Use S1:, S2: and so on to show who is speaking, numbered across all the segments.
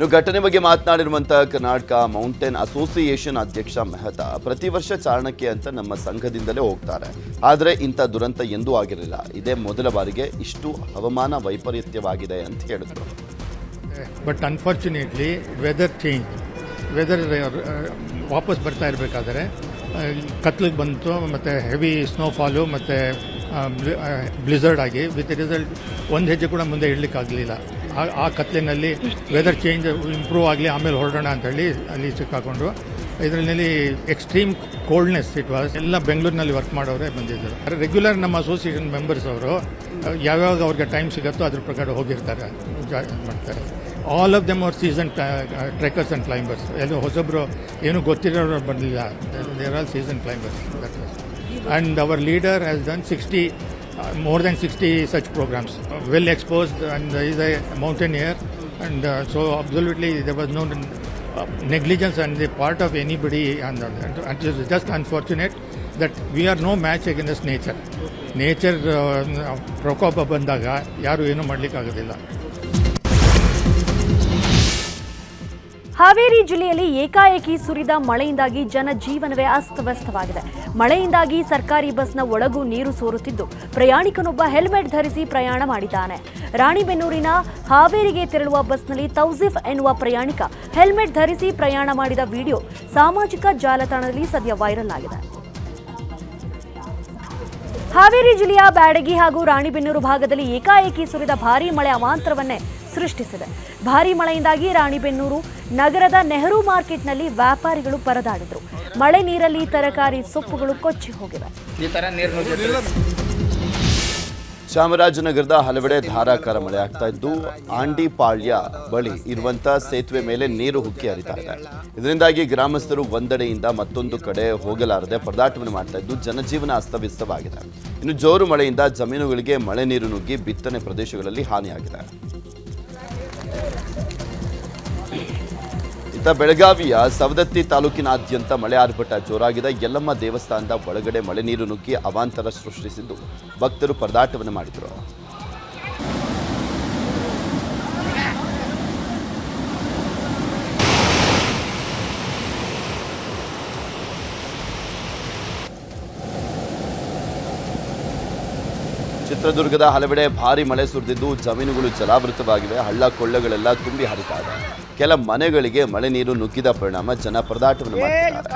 S1: ಇನ್ನು ಘಟನೆ ಬಗ್ಗೆ ಮಾತನಾಡಿರುವಂತಹ ಕರ್ನಾಟಕ ಮೌಂಟೇನ್ ಅಸೋಸಿಯೇಷನ್ ಅಧ್ಯಕ್ಷ ಮೆಹತಾ ಪ್ರತಿ ವರ್ಷ ಚಾರಣಕ್ಕೆ ಅಂತ ನಮ್ಮ ಸಂಘದಿಂದಲೇ ಹೋಗ್ತಾರೆ. ಆದರೆ ಇಂಥ ದುರಂತ ಎಂದೂ ಆಗಿರಲಿಲ್ಲ. ಇದೇ ಮೊದಲ ಬಾರಿಗೆ ಇಷ್ಟು ಹವಾಮಾನ ವೈಪರೀತ್ಯವಾಗಿದೆ ಅಂತ ಹೇಳಿದ್ರು.
S2: But unfortunately weather change. Weather ವಾಪಸ್ ಬರ್ತಾ ಇರಬೇಕಾದ್ರೆ ಕತ್ಲಿಗೆ ಬಂತು, ಮತ್ತು ಹೆವಿ ಸ್ನೋಫಾಲು, ಮತ್ತು ಬ್ಲಿಝರ್ಡ್ ಆಗಿ, ವಿತ್ ರಿಸಲ್ಟ್, ಒಂದು ಹೆಜ್ಜೆ ಕೂಡ ಮುಂದೆ ಇಡಲಿಕ್ಕಾಗಲಿಲ್ಲ. ಆ- ಕತ್ಲಿನಲ್ಲಿ ವೆದರ್ ಚೇಂಜ್ ಇಂಪ್ರೂವ್ ಆಗಲಿ, ಆಮೇಲೆ ಹೊರಡೋಣ ಅಂತೇಳಿ ಅಲ್ಲಿ ಸಿಕ್ಕಾಕೊಂಡ್ರು ಇದರಲ್ಲಿ ಎಕ್ಸ್ಟ್ರೀಮ್ ಕೋಲ್ಡ್ನೆಸ್ ಇಟ್ ವಾಸ್ ಎಲ್ಲ ಬೆಂಗಳೂರಿನಲ್ಲಿ ವರ್ಕ್ ಮಾಡೋರೇ ಬಂದಿದ್ದರು. ರೆಗ್ಯುಲರ್ ನಮ್ಮ ಅಸೋಸಿಯೇಷನ್ ಮೆಂಬರ್ಸ್ ಅವರು ಯಾವ್ಯಾವಾಗ ಅವ್ರಿಗೆ ಟೈಮ್ ಸಿಗುತ್ತೋ ಅದ್ರ ಪ್ರಕಾರ ಹೋಗಿರ್ತಾರೆ ಮಾಡ್ತಾರೆ. All of them our season trekkers and climbers ಎಲ್ಲೂ ಹೊಸಬ್ರು ಏನು ಗೊತ್ತಿರೋರು ಬರಲಿಲ್ಲ their all season climbers and our leader has done sixty more than sixty such programs well exposed and is a And uh, so absolutely there was no uh, negligence on the part of anybody and, and it is just unfortunate that we are no match against nature. Nature ಪ್ರಕೋಪ ಬಂದಾಗ ಯಾರು ಏನೂ ಮಾಡಲಿಕ್ಕಾಗೋದಿಲ್ಲ
S3: ಹಾವೇರಿ ಜಿಲ್ಲೆಯಲ್ಲಿ ಏಕಾಏಕಿ ಸುರಿದ ಮಳೆಯಿಂದಾಗಿ ಜನಜೀವನವೇ ಅಸ್ತವ್ಯಸ್ತವಾಗಿದೆ. ಮಳೆಯಿಂದಾಗಿ ಸರ್ಕಾರಿ ಬಸ್ನ ಒಳಗೂ ನೀರು ಸೋರುತ್ತಿದ್ದು, ಪ್ರಯಾಣಿಕನೊಬ್ಬ ಹೆಲ್ಮೆಟ್ ಧರಿಸಿ ಪ್ರಯಾಣ ಮಾಡಿದ್ದಾನೆ. ರಾಣಿಬೆನ್ನೂರಿನ ಹಾವೇರಿಗೆ ತೆರಳುವ ಬಸ್ನಲ್ಲಿ ತೌಸಿಫ್ ಎನ್ನುವ ಪ್ರಯಾಣಿಕ ಹೆಲ್ಮೆಟ್ ಧರಿಸಿ ಪ್ರಯಾಣ ಮಾಡಿದ ವಿಡಿಯೋ ಸಾಮಾಜಿಕ ಜಾಲತಾಣದಲ್ಲಿ ಸದ್ಯ ವೈರಲ್ ಆಗಿದೆ. ಹಾವೇರಿ ಜಿಲ್ಲೆಯ ಬ್ಯಾಡಗಿ ಹಾಗೂ ರಾಣಿಬೆನ್ನೂರು ಭಾಗದಲ್ಲಿ ಏಕಾಏಕಿ ಸುರಿದ ಭಾರೀ ಮಳೆ ಅವಾಂತರವನ್ನೇ ಸೃಷ್ಟಿಸಿದೆ. ಭಾರೀ ಮಳೆಯಿಂದಾಗಿ ರಾಣಿಬೆನ್ನೂರು ನಗರದ ನೆಹರು ಮಾರ್ಕೆಟ್ನಲ್ಲಿ ವ್ಯಾಪಾರಿಗಳು ಪರದಾಡಿದ್ರು. ಮಳೆ ನೀರಲ್ಲಿ ತರಕಾರಿ ಸೊಪ್ಪುಗಳು ಕೊಚ್ಚಿ ಹೋಗಿವೆ.
S1: ಚಾಮರಾಜನಗರದ ಹಲವೆಡೆ ಧಾರಾಕಾರ ಮಳೆ ಆಗ್ತಾ ಇದ್ದು ಆಂಡಿಪಾಳ್ಯ ಬಳಿ ಇರುವಂತ ಸೇತುವೆ ಮೇಲೆ ನೀರು ಹುಕ್ಕಿ ಹರಿತಾ ಇದೆ. ಇದರಿಂದಾಗಿ ಗ್ರಾಮಸ್ಥರು ಒಂದೆಡೆಯಿಂದ ಮತ್ತೊಂದು ಕಡೆ ಹೋಗಲಾರದೆ ಪರದಾಟವನ್ನು ಮಾಡ್ತಾ ಇದ್ದು ಜನಜೀವನ ಅಸ್ತವ್ಯಸ್ತವಾಗಿದೆ. ಇನ್ನು ಜೋರು ಮಳೆಯಿಂದ ಜಮೀನುಗಳಿಗೆ ಮಳೆ ನೀರು ನುಗ್ಗಿ ಬಿತ್ತನೆ ಪ್ರದೇಶಗಳಲ್ಲಿ ಹಾನಿಯಾಗಿದೆ. ಇತ್ತ ಬೆಳಗಾವಿಯ ಸವದತ್ತಿ ತಾಲೂಕಿನಾದ್ಯಂತ ಮಳೆ ಆರ್ಭಟ ಜೋರಾಗಿದೆ. ಯಲ್ಲಮ್ಮ ದೇವಸ್ಥಾನದ ಒಳಗಡೆ ಮಳೆ ನೀರು ನುಗ್ಗಿ ಅವಾಂತರ ಸೃಷ್ಟಿಸಿದ್ದು. ಭಕ್ತರು ಪರದಾಟವನ್ನು ಮಾಡಿದರು. ಚಿತ್ರದುರ್ಗದ ಹಲವೆಡೆ ಭಾರಿ ಮಳೆ ಸುರಿದಿದ್ದು ಜಮೀನುಗಳು ಜಲಾವೃತವಾಗಿವೆ. ಹಳ್ಳ ಕೊಳ್ಳಗಳೆಲ್ಲ ತುಂಬಿ ಹರಿತಾ ಇದೆ. ಕೆಲ ಮನೆಗಳಿಗೆ ಮಳೆ ನೀರು ನುಗ್ಗಿದ ಪರಿಣಾಮ ಜನ ಪರದಾಟವನ್ನು ಮಾಡ್ತಿದ್ದಾರೆ.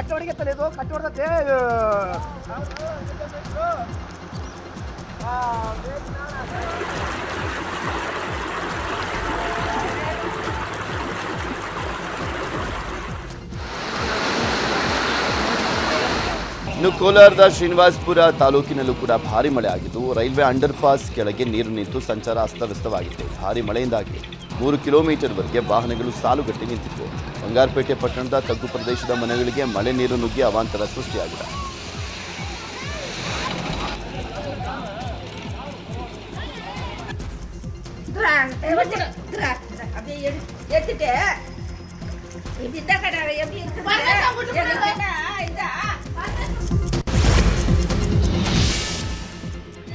S1: ಇನ್ನು ಕೋಲಾರದ ಶ್ರೀನಿವಾಸಪುರ ತಾಲೂಕಿನಲ್ಲೂ ಕೂಡ ಭಾರಿ ಮಳೆ ಆಗಿದ್ದು ರೈಲ್ವೆ ಅಂಡರ್ಪಾಸ್ ಕೆಳಗೆ ನೀರು ನಿಂತು ಸಂಚಾರ ಅಸ್ತವ್ಯಸ್ತವಾಗಿತ್ತು. ಭಾರಿ ಮಳೆಯಿಂದಾಗಿ ಮೂರು ಕಿಲೋಮೀಟರ್ವರೆಗೆ ವಾಹನಗಳು ಸಾಲುಗಟ್ಟಿ ನಿಂತಿತ್ತು. ಬಂಗಾರಪೇಟೆ ಪಟ್ಟಣದ ತಗ್ಗು ಪ್ರದೇಶದ ಮನೆಗಳಿಗೆ ಮಳೆ ನೀರು ನುಗ್ಗಿ ಅವಾಂತರ ಸೃಷ್ಟಿಯಾಗಿದೆ.
S4: ಎತ್ತಿಟ್ಟೆ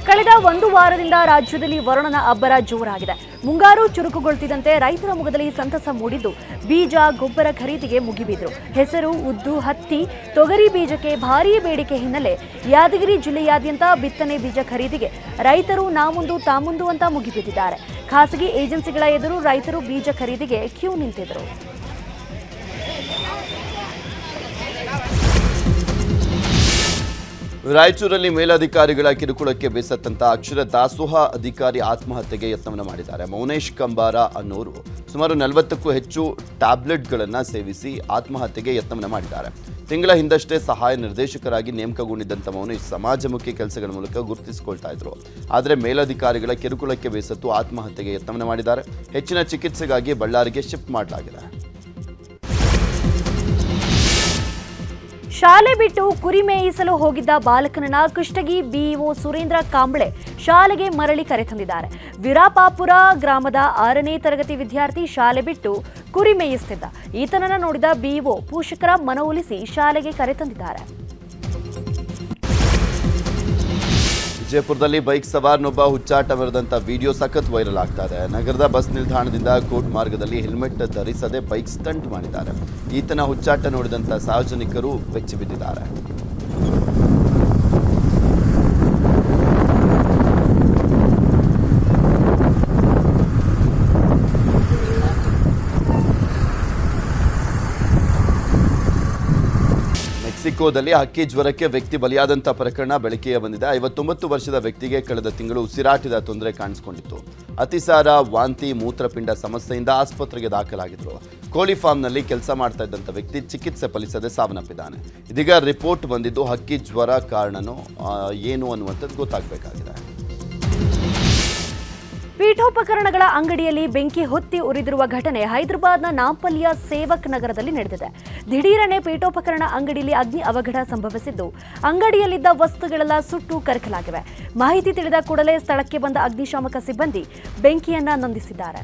S3: ಕಳೆದ ಒಂದು ವಾರದಿಂದ ರಾಜ್ಯದಲ್ಲಿ ವರುಣನ ಅಬ್ಬರ ಜೋರಾಗಿದೆ. ಮುಂಗಾರು ಚುರುಕುಗೊಳ್ತಿದಂತೆ ರೈತರ ಮುಖದಲ್ಲಿ ಸಂತಸ ಮೂಡಿದ್ದು, ಬೀಜ, ಗೊಬ್ಬರ ಖರೀದಿಗೆ ಮುಗಿಬಿದ್ರು. ಹೆಸರು, ಉದ್ದು, ಹತ್ತಿ, ತೊಗರಿ ಬೀಜಕ್ಕೆ ಭಾರೀ ಬೇಡಿಕೆ ಹಿನ್ನೆಲೆ ಯಾದಗಿರಿ ಜಿಲ್ಲೆಯಾದ್ಯಂತ ಬಿತ್ತನೆ ಬೀಜ ಖರೀದಿಗೆ ರೈತರು ನಾಮುಂದು, ತಾಮುಂದು ಅಂತ ಮುಗಿಬಿದ್ದಿದ್ದಾರೆ. ಖಾಸಗಿ ಏಜೆನ್ಸಿಗಳ ಎದುರು ರೈತರು ಬೀಜ ಖರೀದಿಗೆ ಕ್ಯೂ ನಿಂತಿದ್ರು.
S1: ರಾಯಚೂರಲ್ಲಿ ಮೇಲಧಿಕಾರಿಗಳ ಕಿರುಕುಳಕ್ಕೆ ಬೇಸತ್ತಂತ ಅಕ್ಷರ ದಾಸೋಹ ಅಧಿಕಾರಿ ಆತ್ಮಹತ್ಯೆಗೆ ಯತ್ನವನ್ನು ಮಾಡಿದ್ದಾರೆ. ಮೌನೇಶ್ ಕಂಬಾರ ಅನ್ನೋರು ಸುಮಾರು ನಲವತ್ತಕ್ಕೂ ಹೆಚ್ಚು ಟ್ಯಾಬ್ಲೆಟ್ಗಳನ್ನು ಸೇವಿಸಿ ಆತ್ಮಹತ್ಯೆಗೆ ಯತ್ನವನ್ನು ಮಾಡಿದ್ದಾರೆ. ತಿಂಗಳ ಹಿಂದಷ್ಟೇ ಸಹಾಯ ನಿರ್ದೇಶಕರಾಗಿ ನೇಮಕಗೊಂಡಿದ್ದಂಥ ಮೌನೇಶ್ ಸಮಾಜಮುಖಿ ಕೆಲಸಗಳ ಮೂಲಕ ಗುರುತಿಸಿಕೊಳ್ತಾ ಇದ್ರು. ಆದರೆ ಮೇಲಧಿಕಾರಿಗಳ ಕಿರುಕುಳಕ್ಕೆ ಬೇಸತ್ತು ಆತ್ಮಹತ್ಯೆಗೆ ಯತ್ನವನ್ನು ಮಾಡಿದ್ದಾರೆ. ಹೆಚ್ಚಿನ ಚಿಕಿತ್ಸೆಗಾಗಿ ಬಳ್ಳಾರಿಗೆ ಶಿಫ್ಟ್ ಮಾಡಲಾಗಿದೆ.
S3: ಶಾಲೆ ಬಿಟ್ಟು ಕುರಿ ಮೇಯಿಸಲು ಹೋಗಿದ್ದ ಬಾಲಕನನ್ನ ಕುಷ್ಟಗಿ ಬಿಇಒ ಸುರೇಂದ್ರ ಕಾಂಬಳೆ ಶಾಲೆಗೆ ಮರಳಿ ಕರೆತಂದಿದ್ದಾರೆ ವಿರಾಪಾಪುರ ಗ್ರಾಮದ ಆರನೇ ತರಗತಿ ವಿದ್ಯಾರ್ಥಿ ಶಾಲೆ ಬಿಟ್ಟು ಕುರಿ ಮೇಯಿಸುತ್ತಿದ್ದ ಈತನನ್ನ ನೋಡಿದ ಬಿಇಒ ಪೋಷಕರ ಮನವೊಲಿಸಿ ಶಾಲೆಗೆ ಕರೆತಂದಿದ್ದಾರೆ
S1: ವಿಜಯಪುರದಲ್ಲಿ ಬೈಕ್ ಸವಾರನೊಬ್ಬ ಹುಚ್ಚಾಟ ಮೆರೆದಂಥ ವಿಡಿಯೋ ಸಖತ್ ವೈರಲ್ ಆಗ್ತಾ ಇದೆ. ನಗರದ ಬಸ್ ನಿಲ್ದಾಣದಿಂದ ಕೋರ್ಟ್ ಮಾರ್ಗದಲ್ಲಿ ಹೆಲ್ಮೆಟ್ ಧರಿಸದೆ ಬೈಕ್ ಸ್ಟಂಟ್ ಮಾಡಿದ್ದಾರೆ. ಈತನ ಹುಚ್ಚಾಟ ನೋಡಿದಂತ ಸಾರ್ವಜನಿಕರು ಬೆಚ್ಚಿ ಮೆಕ್ಸಿಕೋದಲ್ಲಿ ಹಕ್ಕಿ ಜ್ವರಕ್ಕೆ ವ್ಯಕ್ತಿ ಬಲಿಯಾದಂಥ ಪ್ರಕರಣ ಬೆಳಕಿಗೆ ಬಂದಿದೆ. ಐವತ್ತೊಂಬತ್ತು ವರ್ಷದ ವ್ಯಕ್ತಿಗೆ ಕಳೆದ ತಿಂಗಳು ಉಸಿರಾಟದ ತೊಂದರೆ ಕಾಣಿಸಿಕೊಂಡಿತ್ತು. ಅತಿಸಾರ, ವಾಂತಿ, ಮೂತ್ರಪಿಂಡ ಸಮಸ್ಯೆಯಿಂದ ಆಸ್ಪತ್ರೆಗೆ ದಾಖಲಾಗಿದ್ದರು ಕೋಳಿ ಫಾರ್ಮ್ನಲ್ಲಿ ಕೆಲಸ ಮಾಡ್ತಾ ಇದ್ದಂಥ ವ್ಯಕ್ತಿ ಚಿಕಿತ್ಸೆ ಫಲಿಸದೆ ಸಾವನ್ನಪ್ಪಿದ್ದಾನೆ. ಇದೀಗ ರಿಪೋರ್ಟ್ ಬಂದಿದ್ದು ಹಕ್ಕಿ ಜ್ವರ ಕಾರಣನೋ ಏನು ಅನ್ನುವಂಥದ್ದು ಗೊತ್ತಾಗಬೇಕಾಗಿದೆ.
S3: ಪೀಠೋಪಕರಣಗಳ ಅಂಗಡಿಯಲ್ಲಿ ಬೆಂಕಿ ಹೊತ್ತಿ ಉರಿದಿರುವ ಘಟನೆ ಹೈದರಾಬಾದ್ನ ನಾಂಪಲ್ಲಿಯ ಸೇವಕ್ ನಗರದಲ್ಲಿ ನಡೆದಿದೆ. ದಿಢೀರನೆ ಪೀಠೋಪಕರಣ ಅಂಗಡಿಯಲ್ಲಿ ಅಗ್ನಿ ಅವಘಡ ಸಂಭವಿಸಿದ್ದು, ಅಂಗಡಿಯಲ್ಲಿದ್ದ ವಸ್ತುಗಳೆಲ್ಲ ಸುಟ್ಟು ಕರಕಲಾಗಿವೆ. ಮಾಹಿತಿ ತಿಳಿದ ಕೂಡಲೇ ಸ್ಥಳಕ್ಕೆ ಬಂದ ಅಗ್ನಿಶಾಮಕ ಸಿಬ್ಬಂದಿ ಬೆಂಕಿಯನ್ನ ನಂದಿಸಿದ್ದಾರೆ.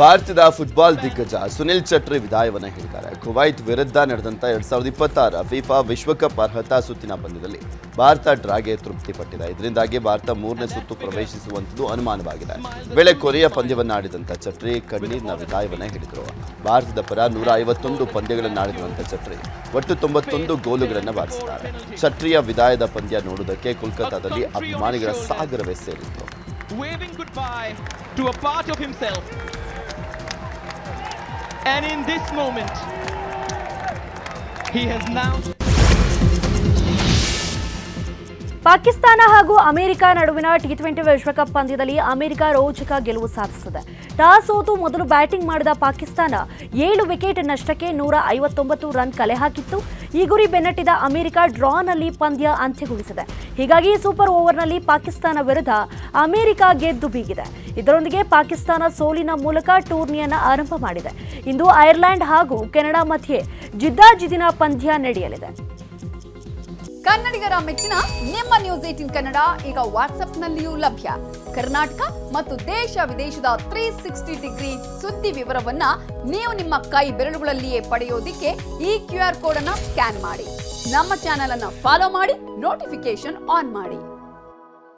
S1: ಭಾರತದ ಫುಟ್ಬಾಲ್ ದಿಗ್ಗಜ ಸುನಿಲ್ ಚಟ್ರಿ ವಿದಾಯವನ್ನು ಹೇಳಿದ್ದಾರೆ. ಕುವೈತ್ ವಿರುದ್ಧ ನಡೆದಂತ ಎರಡ್ ಸಾವಿರದ ಇಪ್ಪತ್ತಾರ ಫಿಫಾ ವಿಶ್ವಕಪ್ ಅರ್ಹತಾ ಸುತ್ತಿನ ಪಂದ್ಯದಲ್ಲಿ ಭಾರತ ಡ್ರಾಗೆ ತೃಪ್ತಿಪಟ್ಟಿದೆ. ಇದರಿಂದಾಗಿ ಭಾರತ ಮೂರನೇ ಸುತ್ತು ಪ್ರವೇಶಿಸುವಂಥದ್ದು ಅನುಮಾನವಾಗಿದೆ. ವೇಳೆ ಕೊರಿಯಾ ಪಂದ್ಯವನ್ನು ಆಡಿದಂತ ಚಟ್ರಿ ಕಣ್ಣೀರಿನ ವಿದಾಯವನ್ನು ಹೇಳಿದರು. ಭಾರತದ ಪರ ನೂರ ಐವತ್ತೊಂದು ಪಂದ್ಯಗಳನ್ನು ಚಟ್ರಿ ಒಟ್ಟು ತೊಂಬತ್ತೊಂದು ಗೋಲುಗಳನ್ನು ಬಾರಿಸಿದ್ದಾರೆ. ಚಟ್ರಿಯ ವಿದಾಯದ ಪಂದ್ಯ ನೋಡುವುದಕ್ಕೆ ಕೋಲ್ಕತ್ತಾದಲ್ಲಿ ಅಭಿಮಾನಿಗಳ ಸಾಗರವೇ ಸೇರಿತ್ತು.
S5: And in this moment, he has now.
S3: Pakistan ಹಾಗೂ ಅಮೆರಿಕ ನಡುವಿನ ಟಿ ಟ್ವೆಂಟಿ ವಿಶ್ವಕಪ್ ಪಂದ್ಯದಲ್ಲಿ ಅಮೆರಿಕ ರೋಚಕ ಗೆಲುವು ಸಾಧಿಸಿದೆ ಟಾಸ್ ಸೋತು ಮೊದಲು ಬ್ಯಾಟಿಂಗ್ ಮಾಡಿದ ಪಾಕಿಸ್ತಾನ ಏಳು ವಿಕೆಟ್ ನಷ್ಟಕ್ಕೆ ನೂರ ಐವತ್ತೊಂಬತ್ತು ರನ್ ಕಲೆ ಹಾಕಿತ್ತು. ಈ ಗುರಿ ಬೆನ್ನಟ್ಟಿದ ಅಮೆರಿಕ ಡ್ರಾನಲ್ಲಿ ಪಂದ್ಯ ಅಂತ್ಯಗೊಳಿಸಿದೆ. ಹೀಗಾಗಿ ಸೂಪರ್ ಓವರ್ನಲ್ಲಿ ಪಾಕಿಸ್ತಾನ ವಿರುದ್ಧ ಅಮೆರಿಕ ಗೆದ್ದು ಬೀಗಿದೆ. ಇದರೊಂದಿಗೆ ಪಾಕಿಸ್ತಾನ ಸೋಲಿನ ಮೂಲಕ ಟೂರ್ನಿಯನ್ನು ಆರಂಭ ಮಾಡಿದೆ. ಇಂದು ಐರ್ಲೆಂಡ್ ಹಾಗೂ ಕೆನಡಾ ಮಧ್ಯೆ ಜಿದ್ದಾಜಿದ್ದಿನ ಪಂದ್ಯ ನಡೆಯಲಿದೆ.
S6: ಕನ್ನಡಿಗರ ಮೆಚ್ಚಿನ ನಿಮ್ಮ ನ್ಯೂಸ್ ಏಟಿನ್ ಕನ್ನಡ ಈಗ ವಾಟ್ಸ್ಆಪ್ನಲ್ಲಿಯೂ ಲಭ್ಯ. ಕರ್ನಾಟಕ ಮತ್ತು ದೇಶ ವಿದೇಶದ ತ್ರೀ ಸಿಕ್ಸ್ಟಿ ಡಿಗ್ರಿ ಸುದ್ದಿ ವಿವರವನ್ನ ನೀವು ನಿಮ್ಮ ಕೈ ಬೆರಳುಗಳಲ್ಲಿಯೇ ಪಡೆಯೋದಿಕ್ಕೆ ಈ ಕ್ಯೂ ಆರ್ ಕೋಡ್ ಅನ್ನ ಸ್ಕ್ಯಾನ್ ಮಾಡಿ. ನಮ್ಮ ಚಾನೆಲ್ ಅನ್ನ ಫಾಲೋ ಮಾಡಿ ನೋಟಿಫಿಕೇಶನ್ ಆನ್ ಮಾಡಿ.